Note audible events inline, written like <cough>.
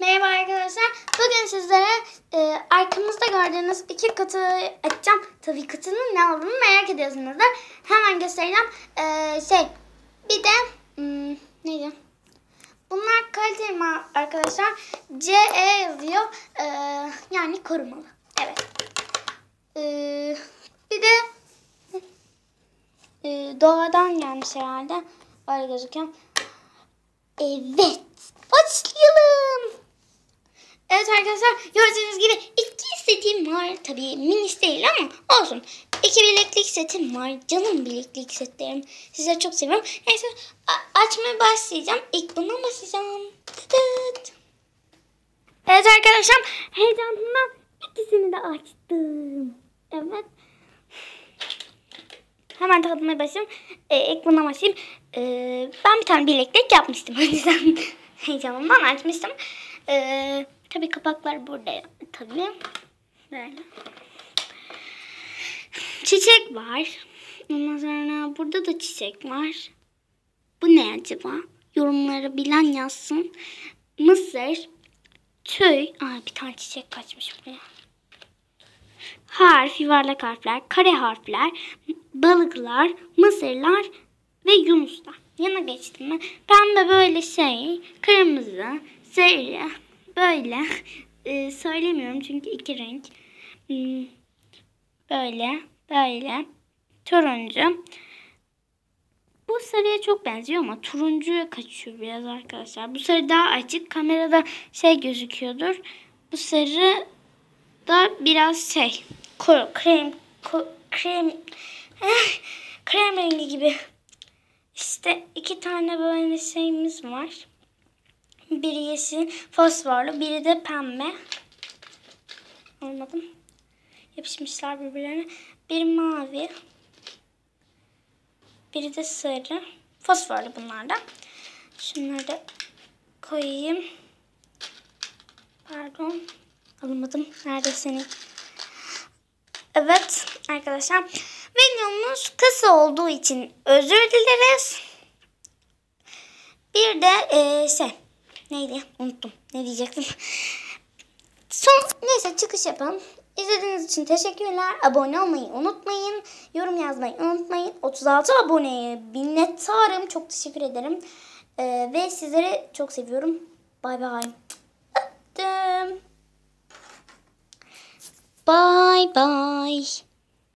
Merhaba arkadaşlar. Bugün sizlere e, arkamızda gördüğünüz iki kutu açacağım. Tabii kutunun ne olduğunu merak ediyorsunuzdur. Hemen göstereceğim. E, şey bir de hmm, neydi? Bunlar kaliteli ma- arkadaşlar. CE yazıyor. E, yani korumalı. Evet. E, bir de e, doğadan gelmiş herhalde. Öyle gözüküyor. Evet. Evet arkadaşlar gördüğünüz gibi iki setim var. Tabii minis değil ama olsun. İki bileklik setim var. Canım bileklik setlerim. Sizleri çok seviyorum. Neyse açmaya başlayacağım. İlk bundan başlayacağım. Evet arkadaşlar heyecanımdan ikisini de açtım. Evet. Hemen tadmaya başlayayım. Ee, ilk bundan başlayayım. Ee, ben bir tane bileklik yapmıştım. <laughs> O yüzden heyecanımdan açmıştım. Ee, tabii kapaklar burada. Tabii. Böyle. Çiçek var. Ondan sonra burada da çiçek var. Bu ne acaba? Yorumları bilen yazsın. Mısır, tüy. Aa, bir tane çiçek kaçmış buraya harf, yuvarlak harfler, kare harfler, balıklar, mısırlar ve yunuslar. Yana geçtim mi? Pembe böyle şey, kırmızı, sarı, böyle. <laughs> Ee, söylemiyorum çünkü iki renk. Hmm, böyle, böyle, turuncu. Bu sarıya çok benziyor ama turuncuya kaçıyor biraz arkadaşlar. Bu sarı daha açık. Kamerada şey gözüküyordur. Bu sarı da biraz şey koyu krem krem eh, krem rengi gibi. İşte iki tane böyle şeyimiz var. Biri yeşil fosforlu, biri de pembe. Olmadım. Yapışmışlar birbirlerine. Bir mavi. Biri de sarı. Fosforlu bunlar da. Şunları da koyayım. Pardon. Alamadım. Nerede senin? Evet arkadaşlar. Videomuz kısa olduğu için özür dileriz. Bir de e, şey neydi? Unuttum. Ne diyecektim? <laughs> Son neyse çıkış yapalım. İzlediğiniz için teşekkürler. Abone olmayı unutmayın. Yorum yazmayı unutmayın. 36 aboneye minnettarım. Çok teşekkür ederim. E, ve sizleri çok seviyorum. Bay bay. Öptüm. Bye bye.